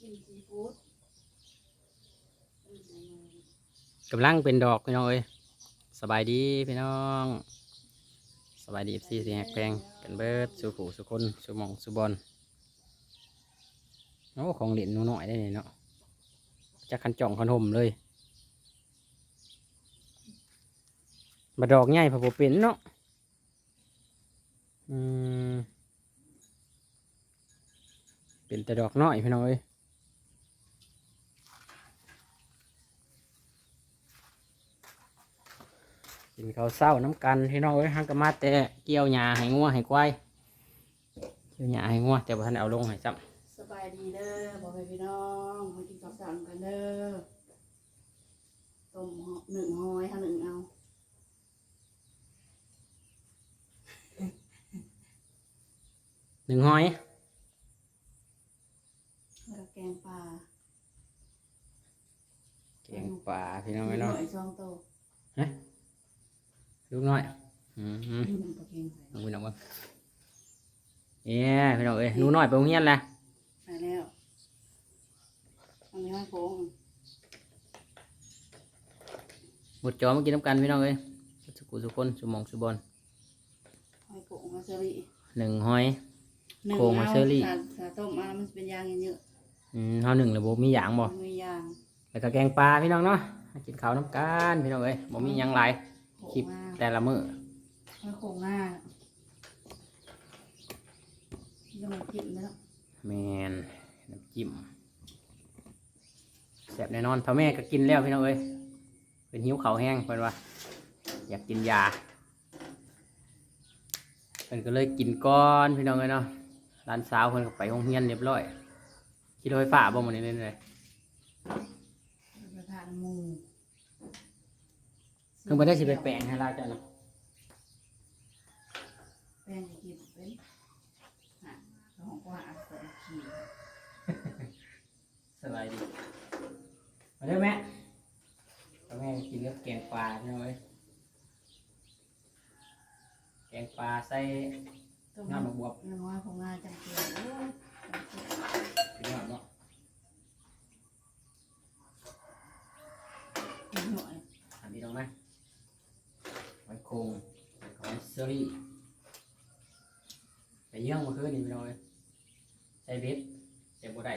กินซีฟู้ดกำลังเป็นดอกพี่น้องเอ้ยสบายดีพี่น้องสบายดีซีสีแหกแพงกันเบิดสุผูสุคนสุหมองสุบอลโอ้ของเหรียญนูหน่อยได้เลยเนาะจะคันจ่องคันห่มเลยมาดอกใหญ่พอบ่เป็นเนาะอืมเป็นแต่ดอกน้อยพี่น้องเอ้ย กินข้าวเศร้าน้ำกันพี่น้องเอ้ยฮังกะมาแต่เกี่ยวหญ้าให้งัวให้ควายเกี่ยวหญ้าให้งัวแต่ว่าท่านเอาลงให้จับสบายดีเด้อบอกให้พี่น้องมากินข้าวสารกันเด้อต้มห่อหนึ่งหอยค่ะหนึ่งเอาหนึ่งหอยแล้วก็แกงปลาเกียงป่าพี่น้องหเอ้ยน่เนาะอยช่องโต ลูกน้อยอืมอืมอืมปลาเค็งใส่น้องพี่น้องเบ้างเนี่ยพี่น้องเอ้ยหนูน้อยไปโรงเรียนแหละไปแล้วอันนี้ห้อยโค้งหมดจอมากินน้ำกันพี่น้องเอ้ยสุกุสุคนสุหมองสุบอลห้อยโค้งมาเซอรี่หนึ่งหอย หนึ่งโค้งมาเชอรี่ถ้าถ้าต้มมาแล้วมันจะเป็นยางเยอะอืมเท่าหนึ่งเลยบ่มีหยางบ่ ๆมียางแล้วก็แกงปลาพี่น้องเนาะมากินข้าวน้ำกันพี่น้องเอ้ยบ่มีหยังหลายโค้คลิงปมา แต่ละมื้อห้อยโค้งหน้ายังมากินแล้วแมนน้ำจิ้มแซ่บแน่นอนพ่อแม่ก็กินแล้วพี่น้องเอ้ยเป็นหิวเขาวแห้งเพิ่นว่า อยากกินยาเพิ่นก็เลยกินก้อนพี่น้องเอ้ยเนาะร้านสาวเพิ่นก็ไปโรงเรียนเรียบร้อยขี่รถไฟฟ้าบ่มื้อนี้เลย ประทานหมู เพิ่นบ่ได้สิไปแปลงให้เราจ้ะเนาะแป้งจะกินเป็นหาของกว่าอักเสบขี่สบายดีมาเด้อแม่พ่อแม่กินกับแกงปลาพี่น้องเอ้ยแกงปลาใส่ ต้มน้ำบักบวบน้อยของงาจังเกียวโอ้ย พี่น้องเนาะ จังเกียวหน่อย อันนี้ลงไหมไว้โครงไว้เซอรี่ไป เยี่ยงมาคืนนี่พี่น้องเอ้ยใช้เบ็ดใช้บัได้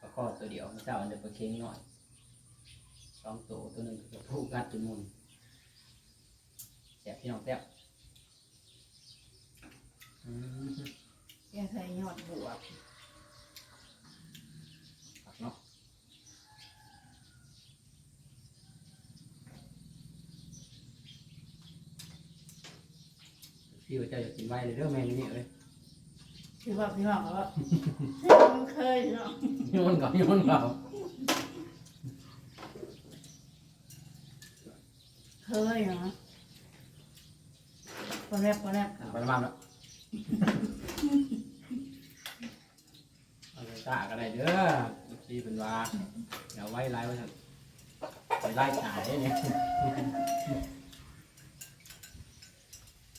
ประกอบตัวเดียวมันเจ้าอันเดียวปลาเค็งหน่อยสองตัวตัวหนึ่งตัวผู้กัดจนมุนแสบพี่น้องแซ่บอืม แกงใส่ยอดบวบ ผักเนาะ พี่ว่าเจ้าจะกินไว้เลยเด้อแม่นี่เอ้ยคือว่าพี่น้องเขาว่ามันเคยเนาะโยนก่อนโยนก่อนเคยเนาะพอแรกพอแรกไปมาแล้วเอาไปตาก็ได้เด้อพี่เป็นว่าเดี๋ยวไว้ไล่ไว้ท่านไปไล่ขายเนี่ย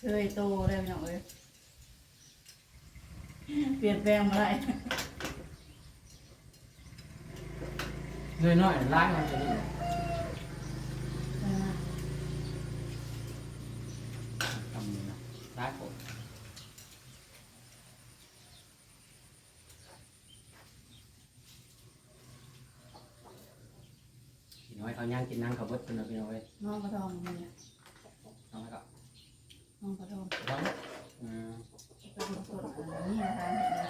เคยโตได้พี่น้องเอ้ยเปลี่ยนแปลงมาได้เน้อยน้อยๆไล่มันจะนี่ทำนี่นะไล่ผมพี่น้อยเขาย่างกินนั่งเขาเบดคนละพี่น้อยเว้ยน้องกระทองนี่น้องแล้วก็ น้องกระทองร้องอืมกระทองสดอันนี้นะคะเห็นไหม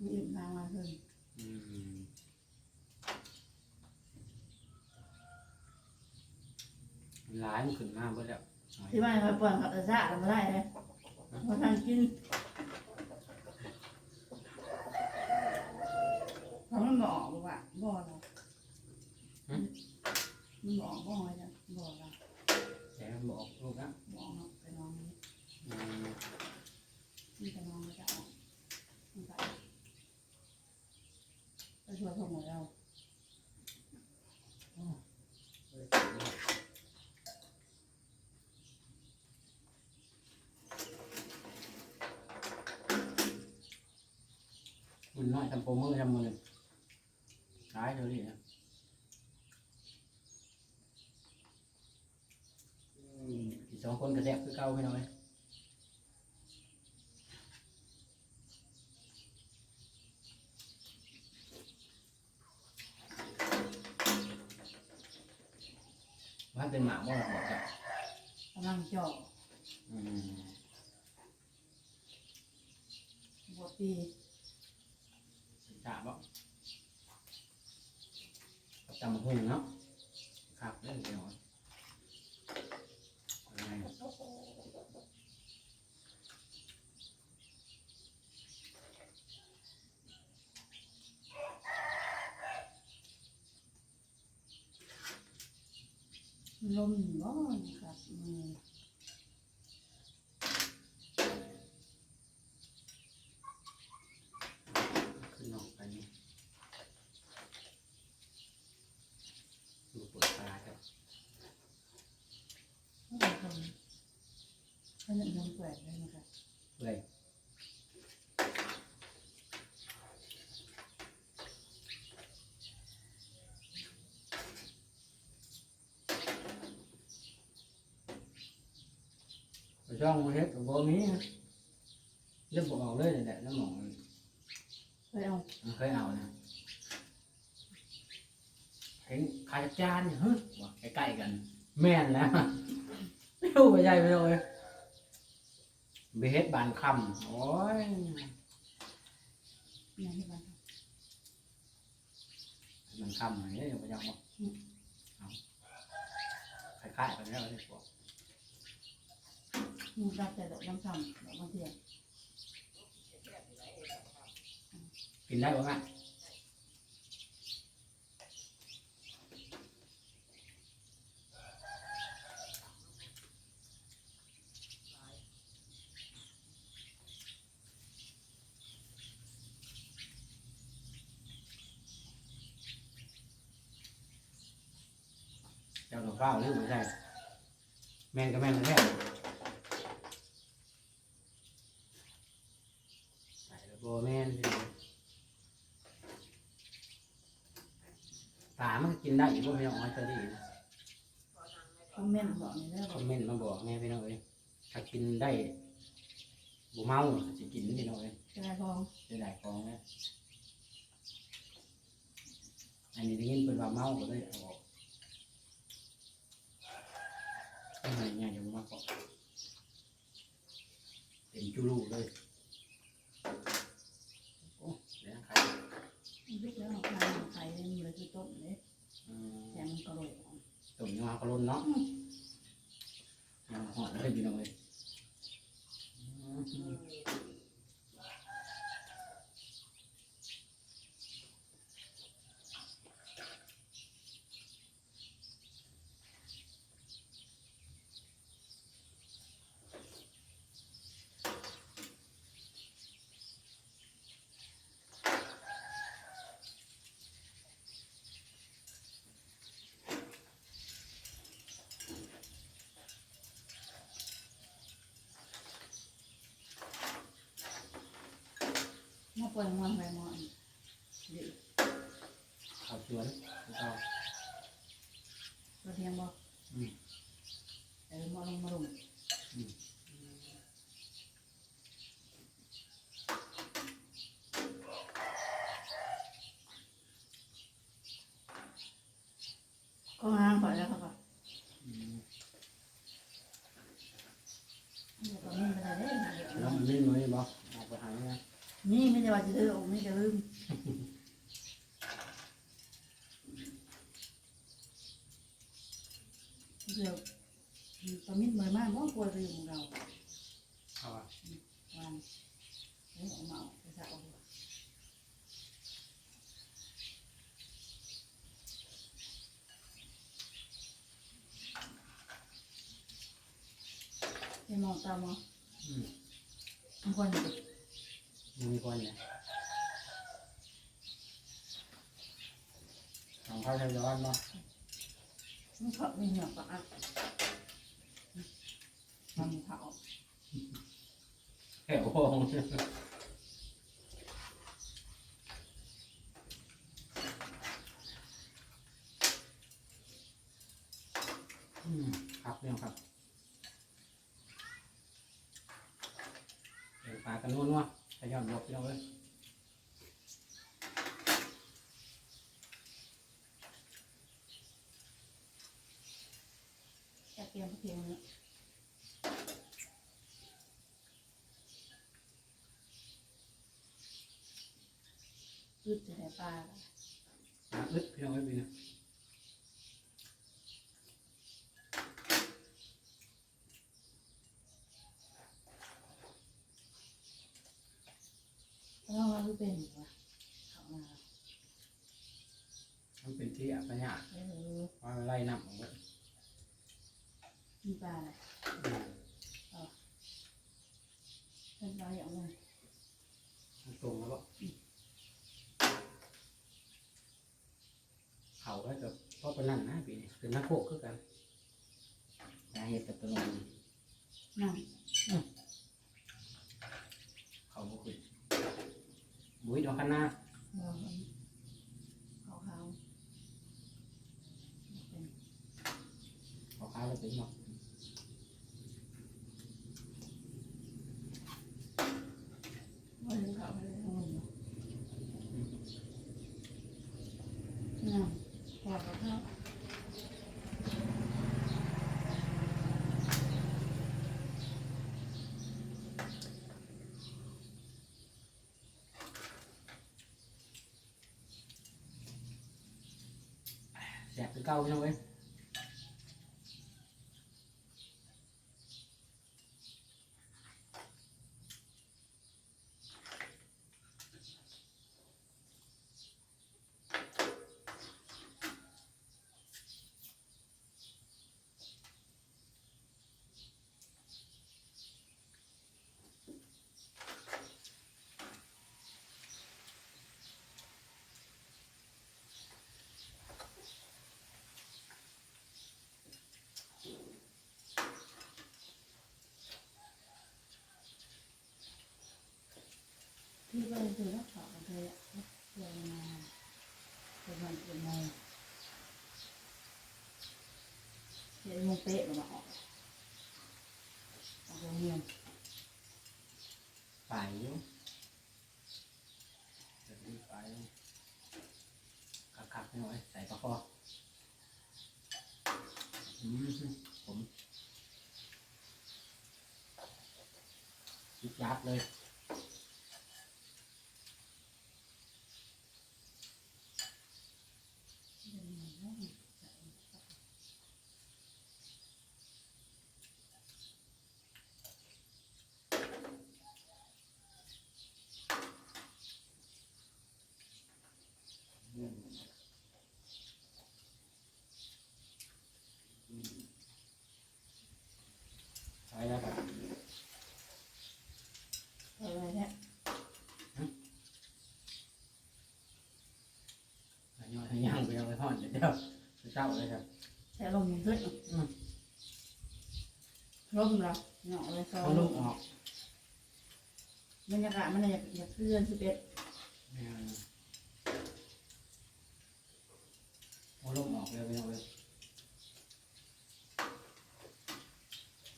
มีอื่นทางมาเลยอืมหลายมันขึ้นมาเบิดแล้วที่บ้านเขาปล่อยเขาจะซ่าทำไม่ได้เลยเพราะทานกินเพราะมันบอกว่าบ่เรามันบอกบ่อยจ้ะบอกเรา แต่บอกลูกนะ บอกเนาะไปน้องนี่ อืม นี่ไปน้องจะเอามันไปไปช่วยพวกหมดเรา คุณน้อยทำโปรมือทำมือร้ายเลยนะอืมอีกสองคนกระแทกคือเก่าพี่น้อยว่าเป็นหมาบ่หรอกจ้ะกำลังเจาะอืมบัวปี จ้าบ่กับจำมาหุ่นเนาะครับเรื่องเดียวยังไงลมบ่นะครับมือ ขึ้นออกไปนี่ดูปวดตาครับ ไม่เป็นคนขนาดน้ำแปลกเลยนะครับ เลย ไปช่องมาเฮ็ดกับโบมีนะเรียกบอกออกเลยแหละน้ำหมองมันเคยเอามันเคยเอานะเห็นขายจานเนี่ยเฮ้ยว่าใกล้ๆกัน แม่นแล้วไม่รู้ไปใหญ่ไปเลยไปเฮ็ดบานคำโอ้ยอย่างที่บ้านมันคำอะไรเนี่ยพยายามบอกเอาคล้ายๆกันแล้วเนี่ยบอก มึงรับแต่ดอกน้ำซ้ำดอกมะเทียนกินได้บ้างไหมเจ้าดอกเฝ้าหรือไม่ใช่แม่นก็แม่นแท้ใส่แล้วโบแม่นพี่น้องปลามันก็กิน ได้อยู่พวกพี่น้องอันเตอรี่นะคอมเมนต์บอกนี่เด้อคอมเมนต์มาบอกแม่พี่น้องเอ้ยถ้ากินได้บ่เมาก็สิกินพี่น้องเอ้ยจะได้พองจะได้ของนะอันนี้ได้ยินเป็นว่าเมาก็เลยเอาออกทำไมเนี่ยยังมาเกาะเต็มจุลูเลยโอ้เดี๋ยวนะใคร บิ๊กแล้วเอาไข่ไข่เลยมันเลยคือต้มเลย อืม แกงมันกระโดดออก ตุ่มยังมากระลุนเนาะยังหอดเลยพี่น้องเอ้ยอืม มาปล่อยมันไปมอนดิข้าวสวนข้าวตัวเทียมบ่อืม เออมาลงมาลงก็ห้างก่อนแล้วครับอืมเดี๋ยวก็มีไปได้เด้อแล้วมันไม่มือบ่ออกไปหาเนี่ยนี่ไม่ได้ว่าจะดื้อไม่จะลืมเดี๋ยวตอนนี้เหมือนมากเพราะกลัวลืมของเราเอาอะวันเฮ้ยเอามาเอาไปใส่เอาไปมองตามองอืมทุกคน มือก่นเนี่ยของเขาจะร้อนเนาะมันเผาไม่เหนียวปะอะมันเผาแหงอืมครับเนี่ยครับเดี๋ยวปลากันนุ่นวะ ขย้อนบวกพี่น้องเลยจะเตรียมเพียงนี้พืชจะได้ปลาปลาอึดพี่น้องเลยพี่นะ แล้วเราคือเป็นวะเขามา มันเป็นที่อัปยา เออ ว่าไล่น้ำออกมา มีปลาอะไร อืม เป็นปลาอย่างไร มันตรงแล้วบ่เขาก็ จะพ่อปานนั่นนะพี่นี่คือนักโขกคือกันสาเหตุกับตัวนี้นั่งเขาบุขึ้นบุ้ยดอกคันหน้าเราเขาเขาเป็นเขาขาวเลยเป็นหมดว่าเรื่องเขาอะไรทั้งหมดนั่ง พอกับเขาแสบคือเก่าพี่น้องเว้ยที่ไปคือรักษากันเลยอะเธอนมาเป็นวันเป็นโมงเจ็ดโมงเป๊ะเราออกออกโรงเรียนไปอยู่เดี๋ยวนี้ไปคักๆพี่น้อยใส่ปลาคอผมยิบยับเลย ใช่แล้วครับ อะไรเนี่ย อันนี้อันย่างไปเอาไปทอดเดี๋ยวเดี๋ยวเจ้าเลยครับ ใช้ ลมมันขึ้นอืม ลมเราเนาะเลยซอเอาลูกออกบรรยากาศมันอยากอยากเลื่อนสิบเอ็ดอืมเอาลูกออกเลยไปเอาเลย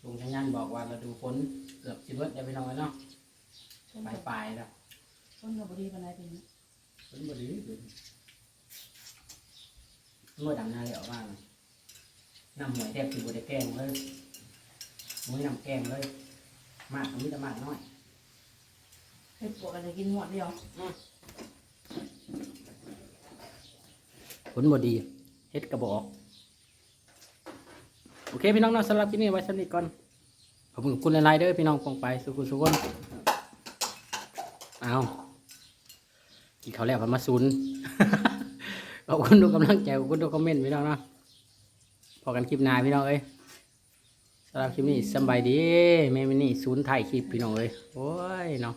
ลุงชัญญานบอกว่าเราดูฝนเกือบสิบเบิดเดี๋ยวไปนอนเนาะต้นปลายปลายๆแล้วต้นกับบดีปันไดเป็นฝนบดีฝนเมื่อดำนาเลยออกมา น้ำหวยแทบสิบได้แกงเลยมุ้ยน้ำแกงเลย มากมีแต่มากน้อยเฮ็ดปวกกันจะกินหมดเดียวผลบดีเฮ็ดกระบอก โอเคพี่น้องเนาะสำหรับคลิปนี้ไว้สำหรับก่อนขอบคุณคุณหลายๆเด้อพี่น้องปองไปสุขุสุขคนเอากินเขาวแล้วมันมาซุนขอบคุณทุกกำลังใจขอบคุณทุกคอมเมนต์พี่น้องเนาะ พอกันคลิปหน้าพี่น้องเอ้ยสำหรับคลิปนี้สบายดีไม่ไม่นี่ศูนย์ไทยคลิปพี่น้องเอ้ยโอ้ยเนาะ